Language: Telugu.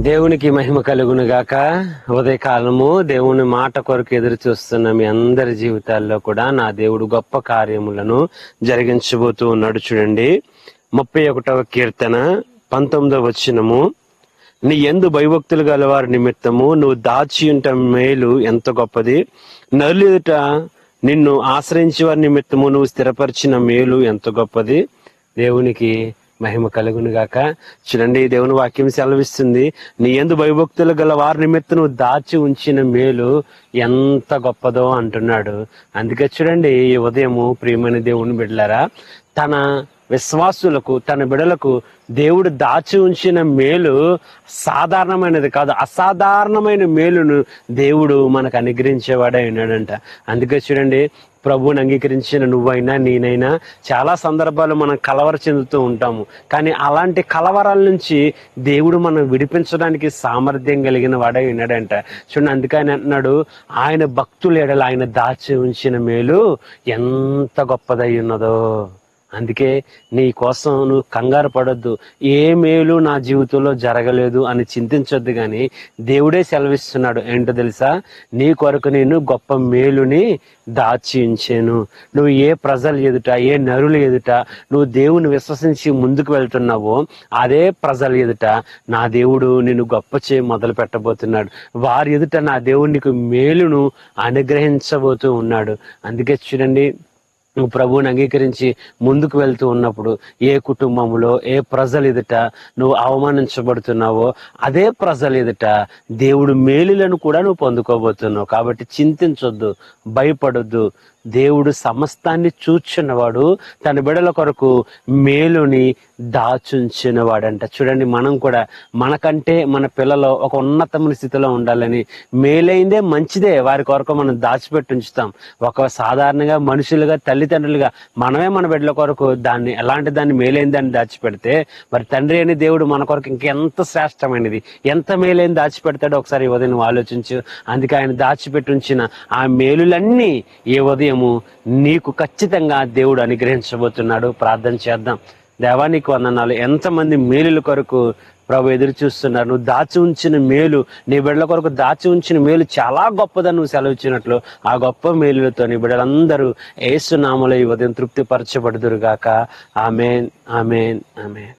దేవునికి మహిమ కలుగును గాక ఉదయకాలము దేవుని మాట కొరకు ఎదురు చూస్తున్న మీ అందరి జీవితాల్లో కూడా నా దేవుడు గొప్ప కార్యములను జరిగించబోతూ ఉన్నాడు చూడండి. ముప్పై ఒకటవ కీర్తన పంతొమ్మిదవ వచ్చినము నీ ఎందు భయభక్తులు గలవారి నిమిత్తము నువ్వు దాచి ఉంట మేలు ఎంత గొప్పది. నరులు నిన్ను ఆశ్రయించే వారి నిమిత్తము నువ్వు స్థిరపరిచిన మేలు ఎంత గొప్పది. దేవునికి మహిమ కలుగునుగాక చూడండి దేవుని వాక్యం సెలవిస్తుంది. నీ ఎందు భయభక్తులు గల వారి నిమిత్తం నువ్వు దాచి ఉంచిన మేలు ఎంత గొప్పదో అంటున్నాడు. అందుకే చూడండి ఈ ఉదయము ప్రియమైన దేవుని బిడ్డలారా తన విశ్వాసులకు తన బిడలకు దేవుడు దాచి ఉంచిన మేలు సాధారణమైనది కాదు. అసాధారణమైన మేలును దేవుడు మనకు అనుగ్రహించేవాడే ఉన్నాడంట అందుకే చూడండి ప్రభువుని అంగీకరించిన నువ్వైనా నేనైనా చాలా సందర్భాలు మనం కలవర చెందుతూ ఉంటాము. కానీ అలాంటి కలవరాల నుంచి దేవుడు మనం విడిపించడానికి సామర్థ్యం కలిగిన వాడే ఉన్నాడంట చూడండి అందుకని అంటున్నాడు ఆయన భక్తులు ఎడల ఆయన దాచి ఉంచిన మేలు ఎంత గొప్పదై ఉన్నదో. అందుకే నీ కోసం నువ్వు కంగారు పడొద్దు. ఏ మేలు నా జీవితంలో జరగలేదు అని చింతించొద్దు కానీ దేవుడే సెలవిస్తున్నాడు. ఏంటో తెలుసా? నీ కొరకు నేను గొప్ప మేలుని దాచి ఉంచాను నువ్వు ఏ ప్రజలు ఎదుట ఏ నరులు ఎదుట నువ్వు దేవుని విశ్వసించి ముందుకు వెళ్తున్నావో అదే ప్రజలు ఎదుట నా దేవుడు నిన్ను గొప్ప చేయి మొదలు పెట్టబోతున్నాడు. వారి ఎదుట నా దేవుడు నీకు మేలును అనుగ్రహించబోతూ ఉన్నాడు. అందుకే చూడండి ప్రభువుని అంగీకరించి ముందుకు వెళ్తూ ఉన్నప్పుడు ఏ కుటుంబంలో ఏ ప్రజలు ఎదుట నువ్వు అవమానించబడుతున్నావో అదే ప్రజలు ఎదుట దేవుడు మేలులను కూడా నువ్వు పొందుకోబోతున్నావు. కాబట్టి చింతించొద్దు భయపడొద్దు. దేవుడు సమస్తాన్ని చూచున్నవాడు తన బిడల కొరకు మేలుని దాచుంచినవాడంట. చూడండి మనం కూడా మనకంటే మన పిల్లలు ఒక ఉన్నతమైన స్థితిలో ఉండాలని మేలైందే మంచిదే. వారి కొరకు మనం దాచిపెట్టి ఉంచుతాం. ఒక సాధారణంగా మనుషులుగా తల్లిదండ్రులుగా మనమే మన బిడ్డల కొరకు దాన్ని ఎలాంటి దాన్ని మేలైందని దాచిపెడితే మరి తండ్రి అని దేవుడు మన కొరకు ఇంకెంత శ్రేష్టమైనది ఎంత మేలైన దాచిపెడతాడో ఒకసారి ఈ ఉదయం ఆలోచించు. అందుకే ఆయన దాచిపెట్టుంచిన ఆ మేలులన్నీ ఈ విజయము నీకు ఖచ్చితంగా దేవుడు అనుగ్రహించబోతున్నాడు. ప్రార్థన చేద్దాం. దేవానికి వందనాలు. ఎంతమంది మేలుల కొరకు ప్రభు ఎదురు చూస్తున్నారు. నువ్వు దాచి ఉంచిన మేలు నీ బిడ్డల కొరకు దాచి ఉంచిన మేలు చాలా గొప్పదని నువ్వు సెలవిచ్చినట్లు ఆ గొప్ప మేలులతో నీ బిడ్డలందరూ ఏసునామలో ఈ ఉదయం తృప్తి పరచబడుదురుగాక ఆమెన్ ఆమెన్ ఆమెన్.